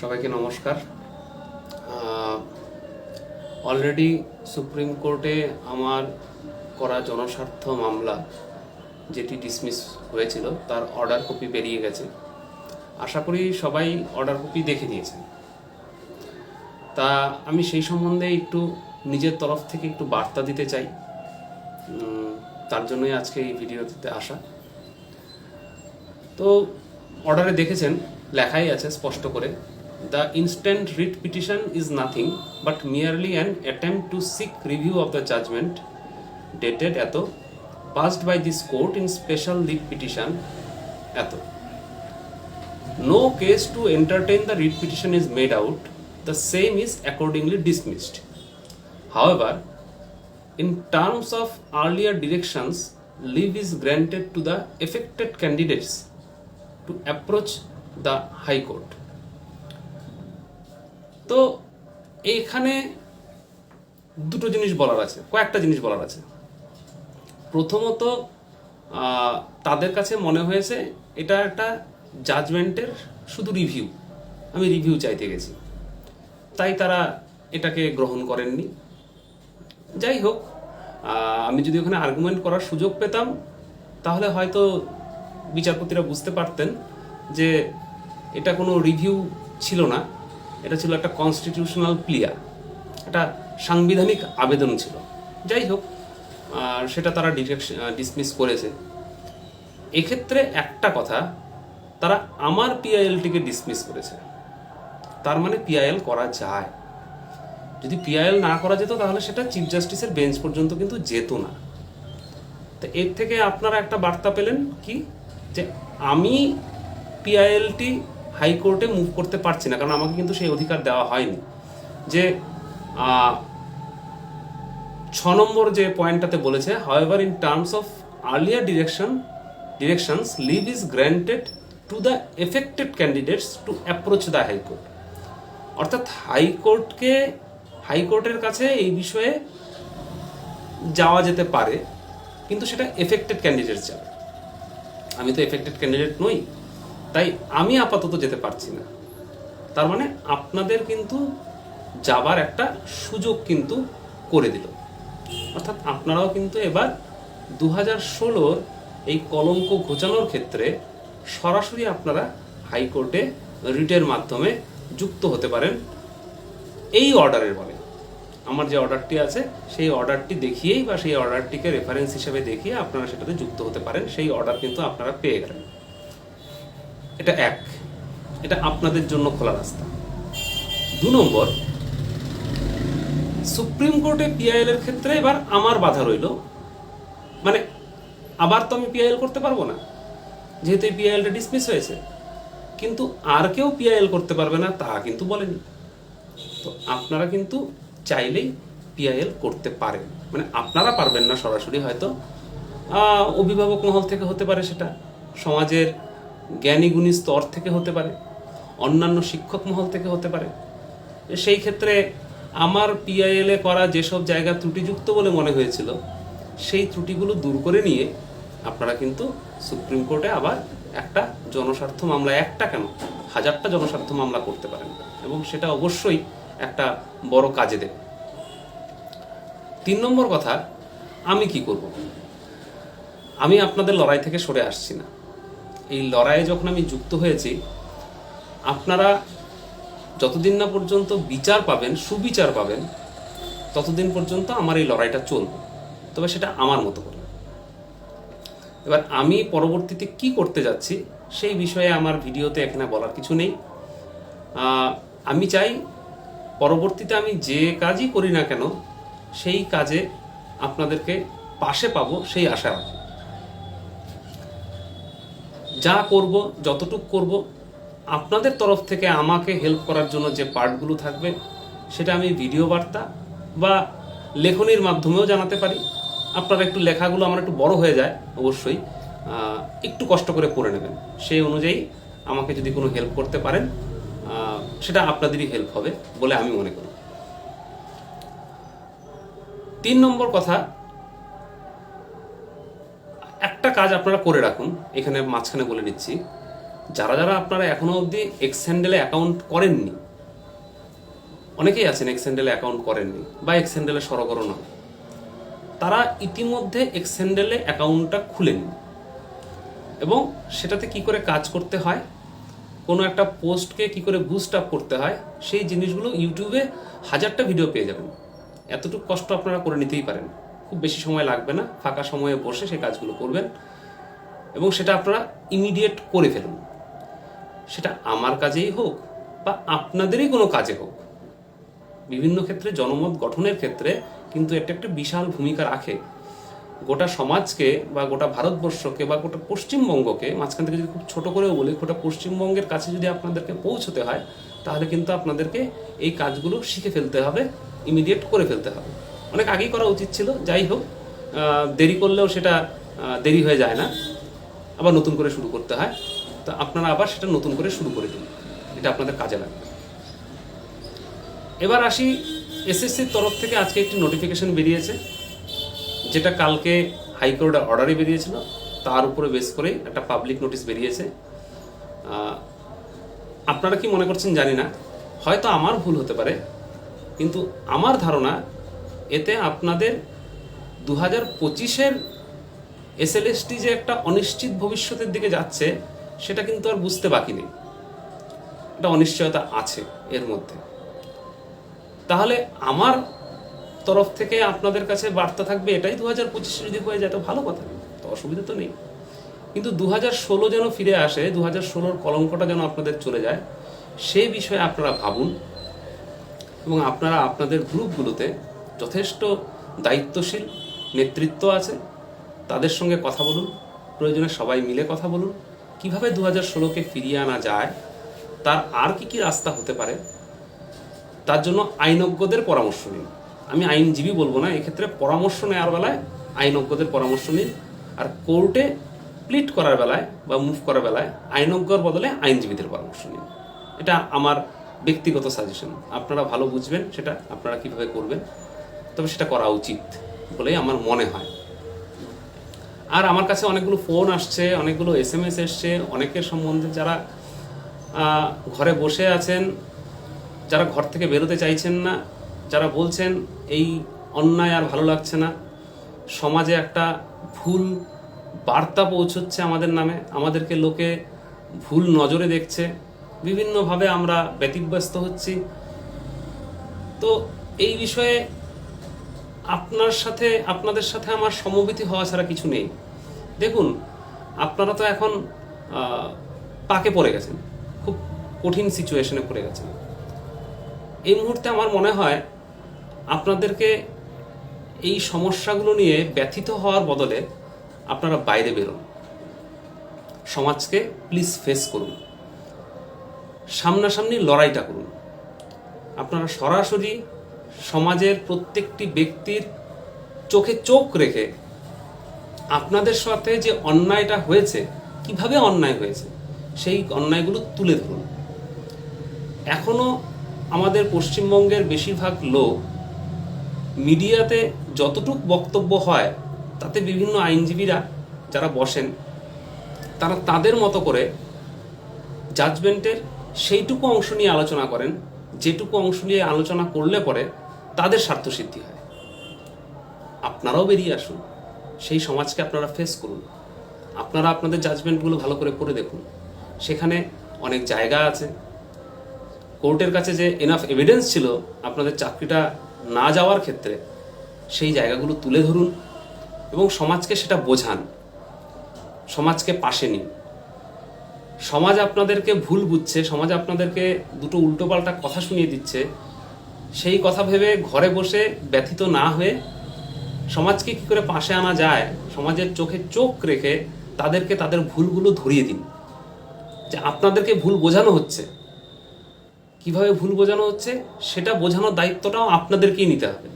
সবাইকে নমস্কার। Already supreme কোর্টে আমার করা জনস্বার্থ মামলা যেটি ডিসমিস হয়েছিল, তার অর্ডার কপি বেরিয়ে গেছে। আশা করি সবাই অর্ডার কপি দেখে নিয়েছেন। তা আমি সেই সম্বন্ধে একটু নিজের তরফ থেকে একটু বার্তা দিতে চাই। তার জন্যই আজকে এই ভিডিওতে আসা। তো অর্ডারে দেখেছেন, লেখাই আছে স্পষ্ট করে। The instant writ petition is nothing but merely an attempt to seek review of the judgment dated এত passed by this court in special leave petition এত no case to entertain the writ petition is made out, the same is accordingly dismissed. However, in terms of earlier directions, leave is granted to the affected candidates to approach the High Court. তো এইখানে দুটো জিনিস বলার আছে, কয়েকটা জিনিস বলার আছে। প্রথমত তাদের কাছে মনে হয়েছে এটা একটা জাজমেন্টের শুধু রিভিউ আমি রিভিউ চাইতে গেছি। তাই তারা এটাকে গ্রহণ করেননি। যাই হোক আমি যদি ওখানে আর্গুমেন্ট করার সুযোগ পেতাম, তাহলে হয়তো বিচারপতিরা বুঝতে পারতেন যে এটা কোনো রিভিউ ছিল না। এটা ছিল একটা কনস্টিটিউশনাল প্লিয়ার একটা সাংবিধানিক আবেদন ছিল। যাই হোক, আর সেটা তারা ডিসমিস করেছে। এক্ষেত্রে একটা কথা, তারা আমার পিআইএলটিকে ডিসমিস করেছে। তার মানে পিআইএল করা যায়। যদি পিআইএল না করা যেত, তাহলে সেটা চিফ জাস্টিসের বেঞ্চ পর্যন্ত কিন্তু যেত না। তো এর থেকে আপনারা একটা বার্তা পেলেন কি? যে আমি পিআইএলটি হাইকোর্টে মুভ করতে পারছি না, কারণ আমাকে কিন্তু সেই অধিকার দেওয়া হয়নি। যে ছ নম্বর যে পয়েন্টটাতে বলেছে however in terms of earlier direction directions leave is granted to the affected candidates to approach the high court অর্থাৎ হাইকোর্টকে হাইকোর্টের কাছে এই বিষয়ে যাওয়া যেতে পারে, কিন্তু সেটা এফেক্টেড ক্যান্ডিডেট যাবে। আমি তো এফেক্টেড ক্যান্ডিডেট নই। তাই আমি আপাতত যেতে পারছি না। তার মানে আপনাদের কিন্তু যাবার একটা সুযোগ কিন্তু করে দিল। অর্থাৎ আপনারাও কিন্তু এবার দু হাজার ষোলোর এই কলঙ্ক ঘোচানোর ক্ষেত্রে সরাসরি আপনারা হাইকোর্টে রিটের মাধ্যমে যুক্ত হতে পারেন। এই অর্ডারের বলে। আমার যে অর্ডারটি আছে, সেই অর্ডারটি দেখিয়েই বা সেই অর্ডারটিকে রেফারেন্স হিসেবে দেখিয়ে আপনারা সেটাতে যুক্ত হতে পারেন। সেই অর্ডার কিন্তু আপনারা পেয়ে গেলেন। এটা এক। এটা আপনাদের জন্য খোলা রাস্তা। দু নম্বর, সুপ্রিম কোর্টে পিআইএল এর ক্ষেত্রে এবার আমার বাধা রইল। মানে আবার তো আমি পিআইএল করতে পারব না, যেহেতু এই পিআইএলটা ডিসমিস হয়েছে। কিন্তু আর কেউ পিআইএল করতে পারবে না, তা কিন্তু বলেনি। তো আপনারা কিন্তু চাইলেই পিআইএল করতে পারেন। মানে আপনারা পারবেন না সরাসরি হয়তো অভিভাবক মহল থেকে হতে পারে সেটা। সমাজের জ্ঞানী গুণী স্তর থেকে হতে পারে, অন্যান্য শিক্ষক মহল থেকে হতে পারে। সেই ক্ষেত্রে আমার পিআইএল করা যেসব জায়গা ত্রুটিযুক্ত বলে মনে হয়েছিল, সেই ত্রুটিগুলো দূর করে নিয়ে আপনারা কিন্তু সুপ্রিম কোর্টে আবার একটা জনস্বার্থ মামলা, একটা কেন? হাজারটা জনস্বার্থ মামলা করতে পারেন এবং সেটা অবশ্যই একটা বড় কাজে দেবে। তিন নম্বর কথা, আমি কি করব? আমি আপনাদের লড়াই থেকে সরে আসছি না। এই লড়াইয়ে যখন আমি যুক্ত হয়েছি, আপনারা যতদিন না পর্যন্ত বিচার পাবেন, সুবিচার পাবেন, ততদিন পর্যন্ত আমার এই লড়াইটা চলবে। তবে সেটা আমার মতো করে। এবার আমি পরবর্তীতে কি করতে যাচ্ছি, সেই বিষয়ে আমার ভিডিওতে এখানে বলার কিছু নেই। আমি চাই পরবর্তীতে আমি যে কাজই করি না কেন, সেই কাজে আপনাদেরকে পাশে পাবো, সেই আশা রাখি। যা করব, যতটুক করব, আপনাদের তরফ থেকে আমাকে হেল্প করার জন্য যে পার্টগুলো থাকবে, সেটা আমি ভিডিও বার্তা বা লেখনির মাধ্যমেও জানাতে পারি। আপনারা একটু লেখাগুলো আমার একটু বড় হয়ে যায়, অবশ্যই একটু কষ্ট করে পড়ে নেবেন। সেই অনুযায়ী আমাকে যদি কোনো হেল্প করতে পারেন সেটা আপনাদেরই হেল্প হবে বলে আমি মনে করি। তিন নম্বর কথা একটা কাজ আপনারা করে রাখুন, এখানে মাঝখানে বলে নিচ্ছি যারা যারা আপনারা এখনও অবধি এক্স হ্যান্ডেলে অ্যাকাউন্ট করেননি, অনেকেই আছেন এক্স হ্যান্ডেলে অ্যাকাউন্ট করেননি বা এক্স হ্যান্ডেলে সরগরও নয়, তারা ইতিমধ্যে এক্স হ্যান্ডেলে অ্যাকাউন্টটা খুলে নিন এবং সেটাতে কি করে কাজ করতে হয়, কোনো একটা পোস্টকে কি করে বুস্ট আপ করতে হয়, সেই জিনিসগুলো ইউটিউবে হাজারটা ভিডিও পেয়ে যাবেন। এতটুকু কষ্ট আপনারা করে নিতেই পারেন। খুব বেশি সময় লাগবে না, ফাঁকা সময়ে বসে সেই কাজগুলো করবেন এবং সেটা আপনারা ইমিডিয়েট করে ফেলুন। সেটা আমার কাজেই হোক বা আপনাদেরই কোনো কাজে হোক। বিভিন্ন ক্ষেত্রে, জনমত গঠনের ক্ষেত্রে কিন্তু এটা একটা বিশাল ভূমিকা রাখে। গোটা সমাজকে বা গোটা ভারতবর্ষকে বা গোটা পশ্চিমবঙ্গকে, মাঝখান থেকে যদি খুব ছোট করেও বলি, গোটা পশ্চিমবঙ্গের কাছে যদি আপনাদেরকে পৌঁছতে হয়, তাহলে কিন্তু আপনাদেরকে এই কাজগুলো শিখে ফেলতে হবে ইমিডিয়েট করে ফেলতে হবে। অনেক আগেই করা উচিত ছিল, যাই হোক দেরি করলেও সেটা দেরি হয়ে যায় না। আবার নতুন করে শুরু করতে হয়। তো আপনারা আবার সেটা নতুন করে শুরু করে দিন। এটা আপনাদের কাজে লাগবে। এবার আসি এসএসসির তরফ থেকে আজকে একটি নোটিফিকেশন বেরিয়েছে, যেটা কালকে হাইকোর্টের অর্ডারে বেরিয়েছিল। তার উপরে বেস করেই একটা পাবলিক নোটিশ বেরিয়েছে। আপনারা কি মনে করছেন জানি না। হয়তো আমার ভুল হতে পারে, কিন্তু আমার ধারণা এতে আপনাদের দু হাজার পঁচিশের এসএলএসটি যে একটা অনিশ্চিত ভবিষ্যতের দিকে যাচ্ছে, সেটা কিন্তু আর বুঝতে বাকি নেই। একটা অনিশ্চয়তা আছে এর মধ্যে। তাহলে আমার তরফ থেকে আপনাদের কাছে বার্তা থাকবে এটাই দু হাজার পঁচিশে যদি হয়ে যায়, তো ভালো কথা। তো অসুবিধা তো নেই। কিন্তু দু হাজার ষোলো যেন ফিরে আসে দু হাজার ষোলোর কলঙ্কটা যেন আপনাদের চলে যায় সেই বিষয়ে আপনারা ভাবুন এবং আপনারা আপনাদের গ্রুপগুলোতে যথেষ্ট দায়িত্বশীল, নেতৃত্ব আছে। তাদের সঙ্গে কথা বলুন। প্রয়োজনে সবাই মিলে কথা বলুন। কীভাবে দু হাজার ষোলোকে ফিরিয়ে আনা যায়? তার আর কি কি রাস্তা হতে পারে? তার জন্য আইনজ্ঞদের পরামর্শ নিন। আমি আইনজীবী বলব না, এক্ষেত্রে পরামর্শ নেওয়ার বেলায় আইনজ্ঞদের পরামর্শ নিন। আর কোর্টে প্লিট করার বেলায় বা মুভ করার বেলায় আইনজ্ঞর বদলে আইনজীবীদের পরামর্শ নিন। এটা আমার ব্যক্তিগত সাজেশন। আপনারা ভালো বুঝবেন সেটা, আপনারা কীভাবে করবেন। তবে সেটা করা উচিত বলেই আমার মনে হয়। আর আমার কাছে অনেকগুলো ফোন আসছে, অনেকগুলো এস এম এস এসছে, অনেকের সম্বন্ধে যারা ঘরে বসে আছেন, যারা ঘর থেকে বেরোতে চাইছেন না, যারা বলছেন এই অন্যায় আর ভালো লাগছে না, সমাজে একটা ভুল বার্তা পৌঁছচ্ছে আমাদের নামে, আমাদেরকে লোকে ভুল নজরে দেখছে, বিভিন্নভাবে আমরা ব্যতিব্যস্ত হচ্ছি। তো এই বিষয়ে আপনার সাথে, আপনাদের সাথে আমার সমবেতি হওয়া ছাড়া কিছু নেই। দেখুন, আপনারা তো এখন পাকে পড়ে গেছেন। খুব কঠিন সিচুয়েশনে পড়ে গেছেন। এই মুহূর্তে আমার মনে হয়, আপনাদেরকে এই সমস্যাগুলো নিয়ে ব্যথিত হওয়ার বদলে আপনারা বাইরে বেরোন। সমাজকে প্লিজ ফেস করুন। সামনাসামনি লড়াইটা করুন। আপনারা সরাসরি সমাজের প্রত্যেকটি ব্যক্তির চোখে চোখ রেখে আপনাদের সাথে যে অন্যায়টা হয়েছে, কীভাবে অন্যায় হয়েছে, সেই অন্যায়গুলো তুলে ধরুন। এখনও আমাদের পশ্চিমবঙ্গের বেশিরভাগ লোক মিডিয়াতে যতটুক বক্তব্য হয়, তাতে বিভিন্ন আইনজীবীরা যারা বসেন, তারা তাদের মতো করে জাজমেন্টের সেইটুকু অংশ নিয়ে আলোচনা করেন, যেটুকু অংশ নিয়ে আলোচনা করলে পরে তাদের স্বার্থসিদ্ধি হয়। আপনারাও বেরিয়ে আসুন। সেই সমাজকে আপনারা ফেস করুন। আপনারা আপনাদের জাজমেন্টগুলো ভালো করে করে দেখুন। সেখানে অনেক জায়গা আছে। কোর্টের কাছে যে এনাফ এভিডেন্স ছিল আপনাদের চাকরিটা না যাওয়ার ক্ষেত্রে, সেই জায়গাগুলো তুলে ধরুন এবং সমাজকে সেটা বোঝান। সমাজকে পাশে নিন। সমাজ আপনাদেরকে ভুল বুঝছে, সমাজ আপনাদেরকে দুটো উল্টোপাল্টা কথা শুনিয়ে দিচ্ছে। সেই কথা ভেবে ঘরে বসে ব্যথিত না হয়ে সমাজকে কি করে পাশে আনা যায়, সমাজের চোখে চোখ রেখে তাদেরকে তাদের ভুলগুলো ধরিয়ে দিন। যে আপনাদেরকে ভুল বোঝানো হচ্ছে। কীভাবে ভুল বোঝানো হচ্ছে, সেটা বোঝানোর দায়িত্বটাও আপনাদেরকেই নিতে হবে।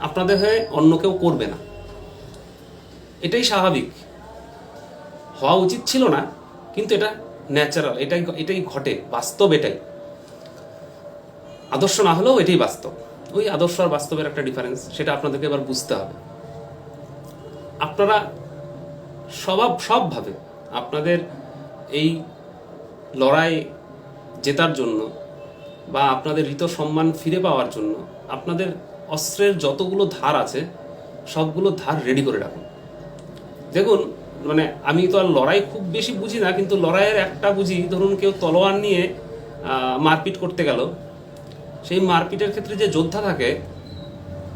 আপনাদের হয়ে অন্য কেউ করবে না। এটাই স্বাভাবিক। হওয়া উচিত ছিল না, কিন্তু এটা ন্যাচারাল এটাই এটাই ঘটে, বাস্তব এটাই। আদর্শ না হলেও এটাই বাস্তব। ওই আদর্শ আর বাস্তবের একটা ডিফারেন্স সেটা আপনাদেরকে এবার বুঝতে হবে। আপনারা স্বভাব সবভাবে আপনাদের এই লড়াই জেতার জন্য বা আপনাদের ঋত সম্মান ফিরে পাওয়ার জন্য আপনাদের অস্ত্রের যতগুলো ধার আছে, সবগুলো ধার রেডি করে রাখুন। দেখুন মানে আমি তো আর লড়াই খুব বেশি বুঝি না, কিন্তু লড়াইয়ের একটা বুঝি, ধরুন কেউ তলোয়ার নিয়ে মারপিট করতে গেল সেই মারপিটের ক্ষেত্রে যে যোদ্ধা থাকে,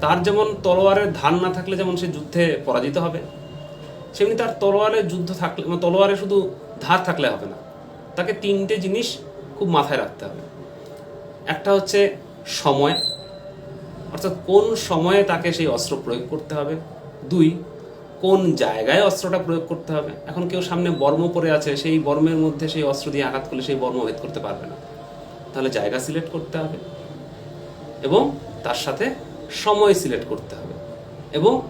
তার যেমন তলোয়ারের ধার না থাকলে যেমন সে যুদ্ধে পরাজিত হবে, সেমনি তার তলোয়ারে যুদ্ধ থাকলে মানে তলোয়ারে শুধু ধার থাকলে হবে না, তাকে তিনটে জিনিস খুব মাথায় রাখতে হবে। একটা হচ্ছে সময়, অর্থাৎ কোন সময়ে তাকে সেই অস্ত্র প্রয়োগ করতে হবে। দুই, কোন জায়গায় অস্ত্রটা প্রয়োগ করতে হবে। এখন কেউ সামনে বর্ম পরে আছে, সেই বর্মের মধ্যে সেই অস্ত্র দিয়ে আঘাত করলে সেই বর্ম ভেদ করতে পারবে না। তাহলে জায়গা সিলেক্ট করতে হবে। এবং তার সাথে সময় সিলেক্ট করতে হবে। এবং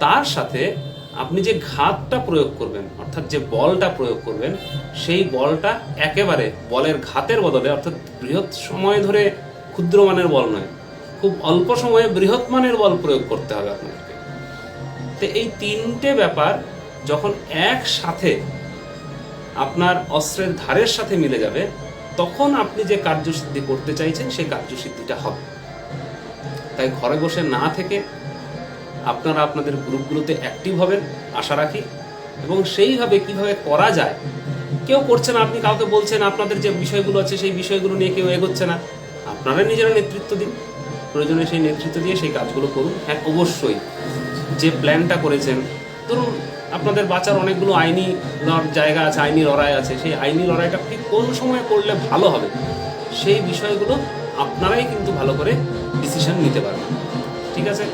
তার সাথে আপনি যে ঘাতটা প্রয়োগ করবেন, অর্থাৎ যে বলটা প্রয়োগ করবেন, সেই বলটা একেবারে বলের ঘাতের বদলে, অর্থাৎ বৃহৎ সময় ধরে ক্ষুদ্র মানের বল নয়, খুব অল্প সময়ে বৃহৎ মানের বল প্রয়োগ করতে হবে আপনাদেরকে। তো এই তিনটে ব্যাপার যখন একসাথে আপনার অস্ত্রের ধারের সাথে মিলে যাবে, তখন আপনি যে কার্যসিদ্ধি করতে চাইছেন, সেই কার্যসিদ্ধিটা হবে। তাই ঘরে বসে না থেকে আপনারা আপনাদের গ্রুপগুলোতে অ্যাক্টিভ হবেন, আশা রাখি। এবং সেইভাবে কীভাবে করা যায়, কেউ করছে না, আপনি কাউকে বলছেন, আপনাদের যে বিষয়গুলো আছে, সেই বিষয়গুলো নিয়ে কেউ এগোচ্ছে না। আপনারা নিজেরা নেতৃত্ব দিন, প্রয়োজনে সেই নেতৃত্ব দিয়ে সেই কাজগুলো করুন। হ্যাঁ অবশ্যই, যে প্ল্যানটা করেছেন, ধরুন আপনাদের বাঁচার অনেকগুলো আইনি জায়গা আছে, আইনি লড়াই আছে, সেই আইনি লড়াইটা ঠিক কোন সময় করলে ভালো হবে, সেই বিষয়গুলো আপনারাই কিন্তু ভালো করে ডিসিশন নিতে পারবেন ঠিক আছে?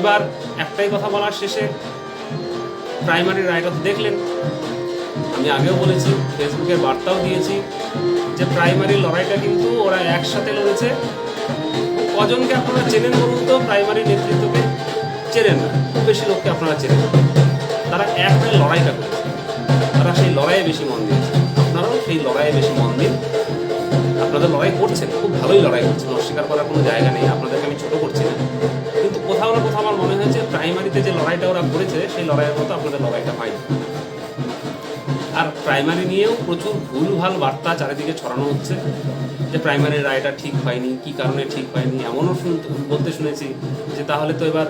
এবার একটাই কথা বলার শেষে প্রাইমারি রায়টা তো দেখলেন। আমি আগেও বলেছি ফেসবুকে বার্তাও দিয়েছি যে প্রাইমারি লড়াইটা কিন্তু ওরা একসাথে লড়েছে। কজনকে আপনারা চেনেন বলুন তো প্রাইমারি নেতৃত্বকে চেনেন না, খুব বেশি লোককে আপনারা চেনেন তারা এক লড়াইটা করেছে। তারা সেই লড়াইয়ে বেশি মন দিয়েছে। আপনারাও সেই লড়াইয়ে বেশি মন দিন। আপনাদের লড়াই করছেন খুব ভালোই লড়াই করছেন অস্বীকার করার কোনো জায়গা নেই, আপনাদেরকে আমি ছোট করছি না। কিন্তু কোথাও না কোথাও আমার মনে হয়েছে প্রাইমারিতে যে লড়াইটা ওরা করেছে, সেই লড়াইয়ের মতো আপনাদের লড়াইটা হয়নি। আর প্রাইমারি নিয়েও প্রচুর ভুলভাল বার্তা চারিদিকে ছড়ানো হচ্ছে, যে প্রাইমারি রায়টা ঠিক হয়নি, কি কারণে ঠিক হয়নি, এমনও শুনতে বলতে শুনেছি যে তাহলে তো এবার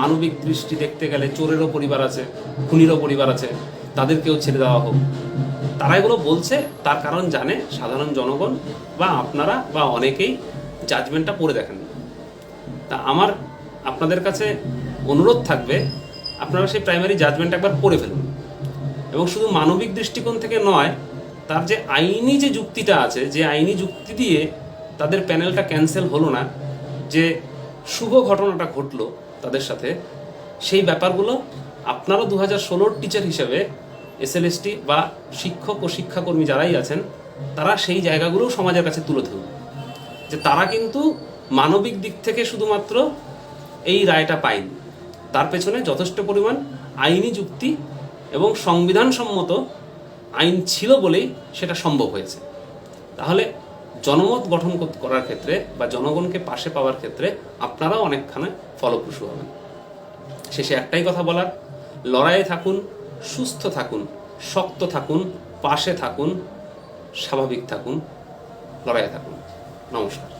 মানবিক দৃষ্টি দেখতে গেলে চোরেরও পরিবার আছে, খুনিরও পরিবার আছে, তাদেরকেও ছেড়ে দেওয়া হোক। তারা এগুলো বলছে, তার কারণ জানে সাধারণ জনগণ বা আপনারা বা অনেকেই জাজমেন্টটা পড়ে দেখেন। তা আমার আপনাদের কাছে অনুরোধ থাকবে, আপনারা সেই প্রাইমারি জাজমেন্ট একবার পড়ে ফেলুন। এবং শুধু মানবিক দৃষ্টিকোণ থেকে নয়, তার যে আইনি যে যুক্তিটা আছে, যে আইনি যুক্তি দিয়ে তাদের প্যানেলটা ক্যান্সেল হলো না, যে শুভ ঘটনাটা ঘটলো তাদের সাথে, সেই ব্যাপারগুলো আপনারও দু হাজার ষোলোর টিচার হিসেবে এসএলএসটি বা শিক্ষক ও শিক্ষাকর্মী যারাই আছেন, তারা সেই জায়গাগুলো সমাজের কাছে তুলে ধরুন। যে তারা কিন্তু মানবিক দিক থেকে শুধুমাত্র এই রায়টা পায়নি। তার পেছনে যথেষ্ট পরিমাণ আইনি যুক্তি এবং সংবিধানসম্মত আইন ছিল বলেই সেটা সম্ভব হয়েছে। তাহলে জনমত গঠন করার ক্ষেত্রে বা জনগণকে পাশে পাওয়ার ক্ষেত্রে আপনারাও অনেকখানে ফলপ্রসূ হবেন। শেষে একটাই কথা বলার, লড়াইয়ে থাকুন সুস্থ থাকুন শক্ত থাকুন পাশে থাকুন স্বাভাবিক থাকুন লড়াইয়ে থাকুন। নমস্কার।